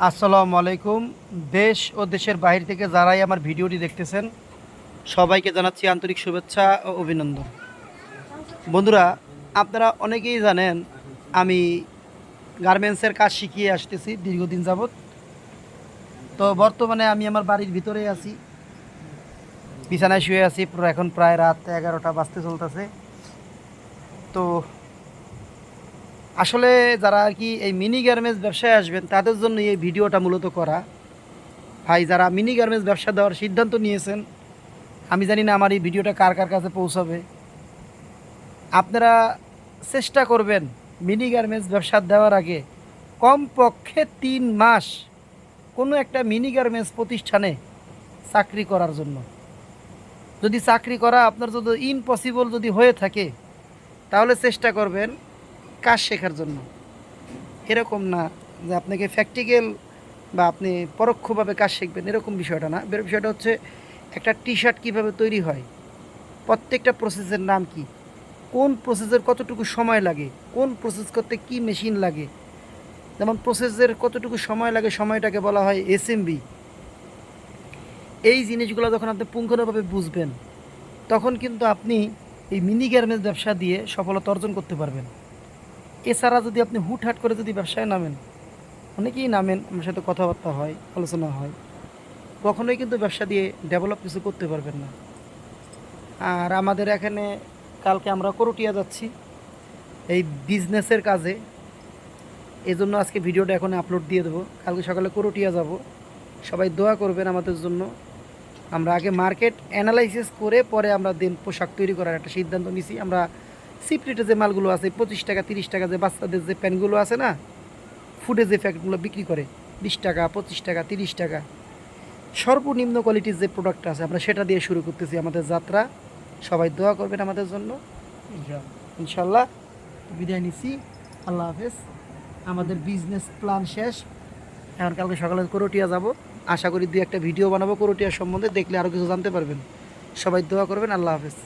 আসসালামু আলাইকুম। দেশ ও দেশের বাইরে থেকে যারাই আমার ভিডিওটি দেখতেছেন, সবাইকে জানাচ্ছি আন্তরিক শুভেচ্ছা ও অভিনন্দন। বন্ধুরা, আপনারা অনেকেই জানেন, আমি গার্মেন্টসের কাজ শিখিয়ে আসতেছি দীর্ঘদিন যাবৎ। তো বর্তমানে আমি আমার বাড়ির ভিতরে আছি। বিছানায় শুয়ে আছি এখন প্রায় রাত এগারোটা বাজতে চলতেছে। তো আসলে যারা আর কি এই মিনি গার্মেন্টস ব্যবসায় আসবেন, তাদের জন্য এই ভিডিওটা মূলত করা। ভাই, যারা মিনি গার্মেন্টস ব্যবসা দেওয়ার সিদ্ধান্ত নিয়েছেন, আমি জানি না আমার এই ভিডিওটা কার কার কাছে পৌঁছাবে। আপনারা চেষ্টা করবেন মিনি গার্মেন্টস ব্যবসা দেওয়ার আগে কমপক্ষে তিন মাস কোনো একটা মিনি গার্মেন্টস প্রতিষ্ঠানে চাকরি করার জন্য। যদি চাকরি করা আপনার যদি ইম্পসিবল যদি হয়ে থাকে, তাহলে চেষ্টা করবেন কাজ শেখার জন্য। এরকম না যে আপনাকে প্র্যাকটিক্যাল বা আপনি পরোক্ষভাবে কাজ শিখবেন, এরকম বিষয়টা না। বিষয়টা হচ্ছে একটা টি শার্ট কীভাবে তৈরি হয়? প্রত্যেকটা প্রসেসের নাম কি? কোন প্রসেসের কতটুকু সময় লাগে? কোন প্রসেস করতে কি মেশিন লাগে? যেমন প্রসেসের কতটুকু সময় লাগে সময়টাকে বলা হয় এসএমবি এই জিনিসগুলো যখন আপনি পুঙ্খানুভাবে বুঝবেন, তখন কিন্তু আপনি এই মিনি গার্মেন্টস ব্যবসা দিয়ে সফলতা অর্জন করতে পারবেন। এছাড়া যদি আপনি হুটহাট করে যদি ব্যবসায় নামেন, অনেকেই নামেন, আমার সাথে কথাবার্তা হয়, আলোচনা হয়। কখনোই কিন্তু ব্যবসা দিয়ে ডেভেলপ কিছু করতে পারবেন না। আর আমাদের এখানে কালকে আমরা করটিয়া যাচ্ছি, এই বিজনেসের কাজে। এই জন্য আজকে ভিডিওটা এখন আপলোড দিয়ে দেবো। কালকে সকালে করটিয়া যাব। সবাই দোয়া করবেন আমাদের জন্য। আমরা আগে মার্কেট অ্যানালাইসিস করে পরে আমরা দেন পোশাক তৈরি করার একটা সিদ্ধান্ত নিছি। আমরা সিপ্রিটে যে মালগুলো আছে পঁচিশ টাকা তিরিশ টাকা যে বাচ্চাদের যে প্যান্টগুলো আছে না ফুডে যে প্যাকেটগুলো বিক্রি করে বিশ টাকা পঁচিশ টাকা তিরিশ টাকা। সর্বনিম্ন কোয়ালিটির যে প্রোডাক্ট আছে আমরা সেটা দিয়ে শুরু করতেছি আমাদের যাত্রা। সবাই দোয়া করবেন আমাদের জন্য। ইনশাল্লাহ বিদায় নিছি আল্লাহ হাফেজ। আমাদের বিজনেস প্ল্যান শেষ। এখন কালকে সকালে করটিয়া যাব। আশা করি দুই একটা ভিডিও বানাবো করটিয়া সম্বন্ধে। দেখলে আরও কিছু জানতে পারবেন। সবাই দোয়া করবেন। আল্লাহ হাফেজ।